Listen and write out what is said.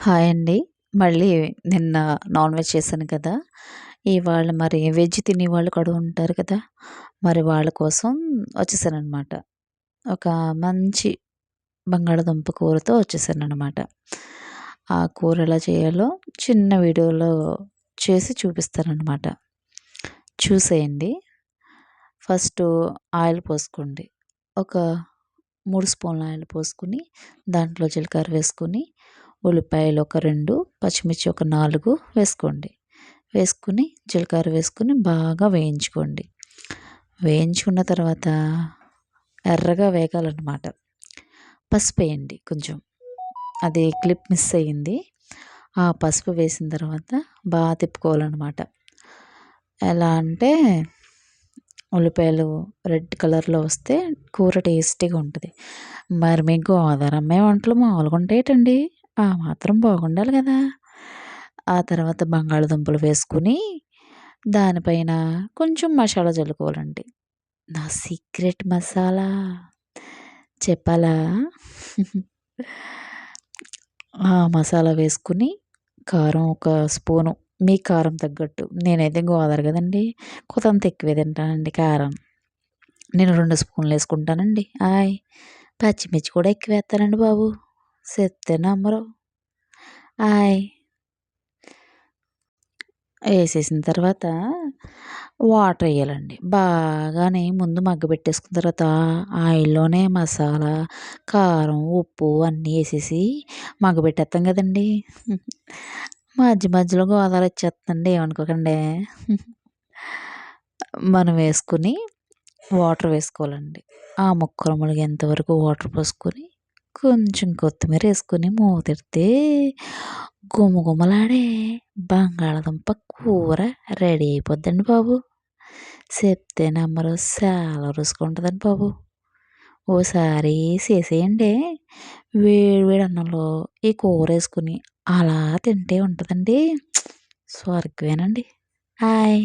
Hi అండి. మళ్ళీ నిన్న నాన్ వెజ్ చేశాను కదా! ఇవాళ మరి వెజ్ తినేవాళ్ళు కూడా ఉంటారు కదా! మరి వాళ్ళ కోసం వచ్చేసానమాట ఒక మంచి బంగాళదుంప కూరతో వచ్చేసానమాట ఆ కూర ఎలా చేయాలో చిన్న వీడియోలో చేసి చూపిస్తానమాట చూసేయండి. ఫస్ట్ ఆయిల్ పోసుకోండి. ఒక మూడు స్పూన్ల ఆయిల్ పోసుకొని, దాంట్లో జీలకర్ర వేసుకొని, ఉల్లిపాయలు ఒక రెండు పచ్చిమిర్చి ఒక నాలుగు వేసుకోండి. వేసుకుని జీలకర్ర వేసుకుని బాగా వేయించుకోండి. వేయించుకున్న తర్వాత ఎర్రగా వేగాలన్నమాట. పసుపు వేయండి కొంచెం. అది క్లిప్ మిస్ అయ్యింది. ఆ పసుపు వేసిన తర్వాత బాగా తిప్పుకోవాలన్నమాట. ఎలా అంటే ఉల్లిపాయలు రెడ్ కలర్‌లో వస్తే కూర టేస్టీగా ఉంటుంది మరి మీ గోదావరమ్మాయి వంటలు మామూలుగా ఉంటాయటండి ఆ మాత్రం బాగుండాలి కదా! ఆ తర్వాత బంగాళదుంపలు వేసుకొని, దానిపైన కొంచెం మసాలా చల్లుకోవాలండి. నా సీక్రెట్ మసాలా చెప్పాలా? ఆ మసాలా వేసుకుని కారం ఒక స్పూను మీ కారం తగ్గట్టు. నేనైతే గోదావరి కదండీ! కొంత ఎక్కువే తింటానండి కారం. నేను రెండు స్పూన్లు వేసుకుంటానండి. ఆయ్! పచ్చిమిర్చి కూడా ఎక్కువ వేస్తానండి బాబు. చెప్తే నమ్మరు. ఆయ్! వేసేసిన తర్వాత వాటర్ వేయాలండి. బాగానే ముందు మగ్గ పెట్టేసుకున్న తర్వాత ఆయిల్లోనే మసాలా, కారం, ఉప్పు అన్నీ వేసేసి మగ్గబెట్టేస్తాం కదండీ! మధ్య మధ్యలో గోదావరి వచ్చేస్తుందండి ఏమనుకోకండి. మనం వేసుకొని వాటర్ వేసుకోవాలండి. ఆ ముక్కలు మునిగేంత వరకు వాటర్ పోసుకొని, కొంచెం కొత్తిమీర వేసుకొని మూతెడితే గుమగుమలాడే బంగాళదుంప కూర రెడీ అయిపోద్దండి బాబు. చెప్తే నమ్మరు. చాలా రుచిగా ఉంటుందండి బాబు. ఓసారి చేసేయండి. వేడి వేడి అన్నంలో ఈ కూర వేసుకొని అలా తింటే ఉంటుందండి స్వర్గమేనండి. హాయ్!